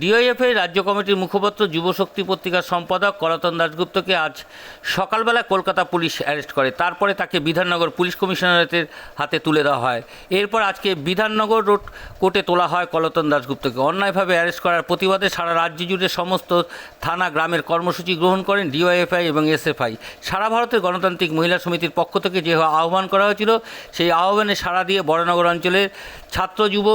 ডিওএফএ রাজ্য কমিটির মুখপাত্র যুবশক্তি পত্রিকার সম্পাদক কলাতন দাশগুপ্তকে আজ সকালবেলা কলকাতা পুলিশ অ্যারেস্ট করে। তারপরে তাকে বিধাননগর পুলিশ কমিশনারেটের হাতে তুলে দেওয়া হয়। এরপর আজকে বিধাননগর রোড কোর্টে তোলা হয় কলতন দাশগুপ্তকে। অন্যায়ভাবে অ্যারেস্ট করার প্রতিবাদে সারা রাজ্য জুড়ে সমস্ত থানা, গ্রামের কর্মসূচি গ্রহণ করেন ডিওএফআই এবং এসএফআই। সারা ভারতের গণতান্ত্রিক মহিলা সমিতির পক্ষ থেকে যে আহ্বান করা হয়েছিল, সেই আহ্বানে সাড়া দিয়ে বড়নগর অঞ্চলের ছাত্র, যুব,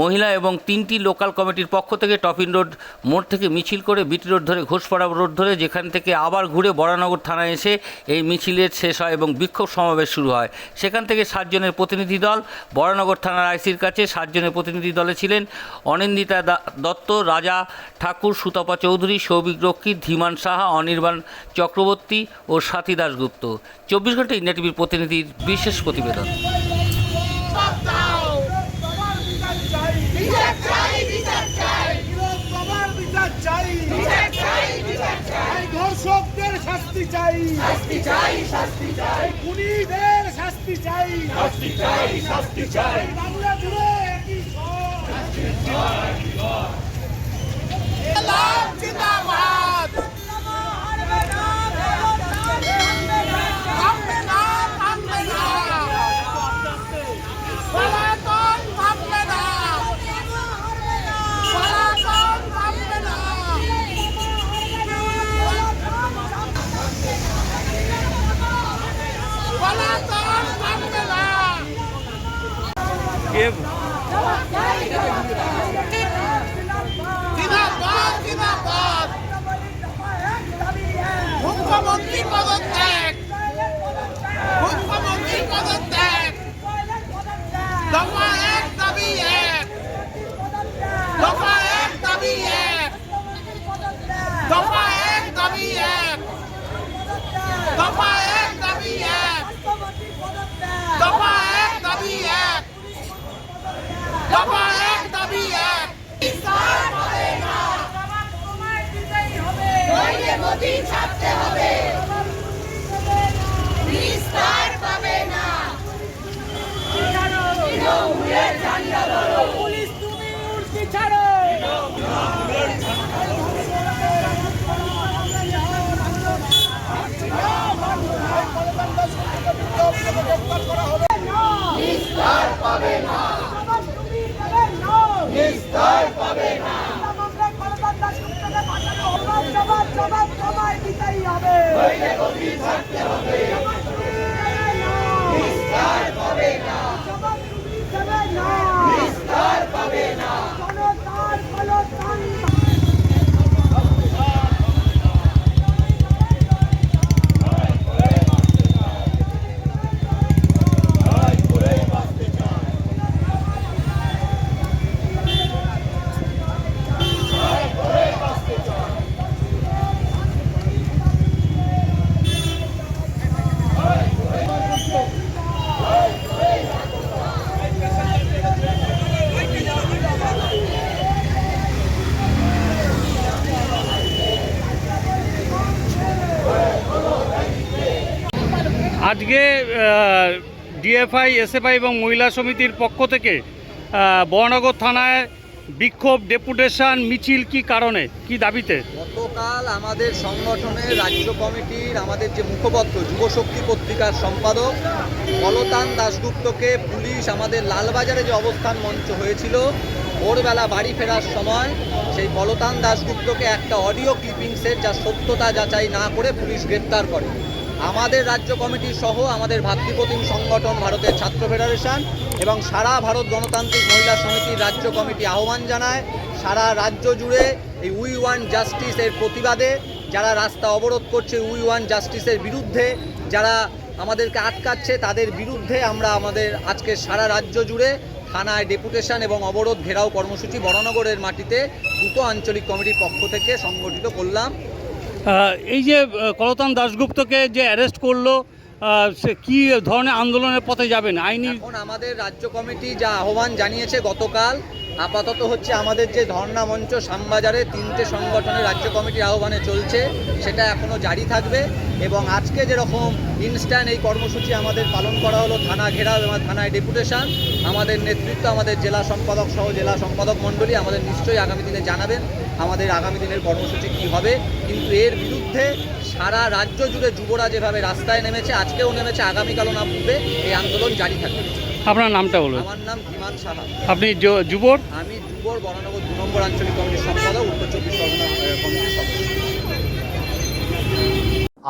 মহিলা এবং তিনটি লোকাল কমিটির পক্ষ থেকে টপিন রোড মোড় থেকে মিছিল করে বিটি রোড ধরে ঘোষপাড়া রোড ধরে যেখান থেকে আবার ঘুরে বরানগর থানায় এসে এই মিছিলের শেষ হয় এবং বিক্ষোভ সমাবেশ শুরু হয়। সেখান থেকে সাতজনের প্রতিনিধি দল, বরানগর থানার আইসির কাছে সাতজনের প্রতিনিধি দলে ছিলেন অনিন্দিতা দত্ত, রাজা ঠাকুর, সুতপা চৌধুরী, সৌভিক রক্ষী, ধীমান সাহা, অনির্বাণ চক্রবর্তী ও সাথী দাশগুপ্ত। চব্বিশ ঘণ্টা ইন্ডিয়া টিভির প্রতিনিধির বিশেষ প্রতিবেদন বিচার চাই বিচার চাই বিরোধ বাবার বিচার চাই বিচার চাই বিচার চাই এই ধর্ষকদের শাস্তি চাই। শাস্তি চাই শাস্তি চাই। খুনিদের শাস্তি চাই। শাস্তি চাই শাস্তি চাই। বাংলা জুড়ে একই স্বর। লাল জিন্দাবাদ। জিন্দাবাদ মুখ্যমন্ত্রী পদত্যাগ মুখ্যমন্ত্রী পদত্যাগ দফা এক দাবি এক দফা এক দাবি এক দফা এক দাবি এক দফা এক দাবি এক দফা এক দাবি এক দফা এক দাবি এক নইলে মোদি ছাড়তে হবে নিস্তার পাবে না তৃণমূলের ঝান্ডা ধরো পুলিশ তুমি উর্দি ছাড়ো নিস্তার পাবে না নিস্তার পাবে না নইলে আজকে ডিএফআই এসএফআই এবং মহিলা সমিতির পক্ষ থেকে আহ, বরানগর থানায় বিক্ষোভ ডেপুটেশন মিছিল কি কারণে? কি দাবিতে? গতকাল আমাদের সংগঠনের রাজ্য কমিটির আমাদের যে মুখপত্র যুবশক্তি পত্রিকার সম্পাদক কলতান দাশগুপ্তকে পুলিশ আমাদের লালবাজারে যে অবস্থান মঞ্চ হয়েছিল ভোরবেলা বাড়ি ফেরার সময় সেই বলতান দাশগুপ্তকে একটা অডিও ক্লিপিংসের যা সত্যতা যাচাই না করে পুলিশ গ্রেপ্তার করে। আমাদের রাজ্য কমিটি সহ আমাদের ভাতৃপ্রতিম সংগঠন ভারতের ছাত্র ফেডারেশন এবং সারা ভারত গণতান্ত্রিক মহিলা সমিতির রাজ্য কমিটি আহ্বান জানায়, সারা রাজ্য জুড়ে এই উই ওয়ান জাস্টিসের প্রতিবাদে যারা রাস্তা অবরোধ করছে উই ওয়ান জাস্টিসের বিরুদ্ধে, যারা আমাদেরকে আটকাচ্ছে তাদের বিরুদ্ধে আমরা আমাদের আজকে সারা রাজ্য জুড়ে থানায় ডেপুটেশন এবং অবরোধ ঘেরাও কর্মসূচি বরানগরের মাটিতে দুটো আঞ্চলিক কমিটির পক্ষ থেকে সংগঠিত করলাম। এই যে কলতান দাশগুপ্তকে যে অ্যারেস্ট করল সে কি ধরনের আন্দোলনের পথে যাবেন? আইনি এখন আমাদের রাজ্য কমিটি যা আহ্বান জানিয়েছে গতকাল, আপাতত হচ্ছে আমাদের যে ধর্ণা মঞ্চ শ্যামবাজারে তিনটে সংগঠনের রাজ্য কমিটির আহ্বানে চলছে, সেটা এখনও জারি থাকবে এবং আজকে যেরকম ইনস্ট্যান্ট এই কর্মসূচি আমাদের পালন করা হলো, থানা ঘেরাও এবং থানায় ডেপুটেশন, আমাদের নেতৃত্ব, আমাদের জেলা সম্পাদক সহ জেলা সম্পাদক মণ্ডলী আমাদের নিশ্চয়ই আগামী দিনে জানাবেন। আমাদের আগামী দিনের কর্মসূচি কী হবে? কিন্তু এর বিরুদ্ধে সারা রাজ্য জুড়ে যুবরা যেভাবে রাস্তায় নেমেছে আজকেও নেমেছে আগামীকালও নামবে এই আন্দোলন জারি থাকবে। আপনার নামটা বলুন। আমার নাম ধীমান সাহা। আপনি যুবর? আমি যুবর বরানগর দু নম্বর আঞ্চলিক কমিটির সম্পাদক উত্তর চব্বিশ পরগনা কমিটির সদস্য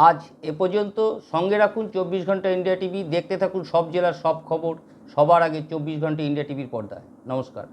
আজ এ পর্যন্ত সঙ্গে রাখুন চব্বিশ ঘণ্টা ইন্ডিয়া টিভি দেখতে থাকুন সব জেলার সব খবর সবার আগে চব্বিশ ঘণ্টা ইন্ডিয়া টিভির পর্দায়। নমস্কার।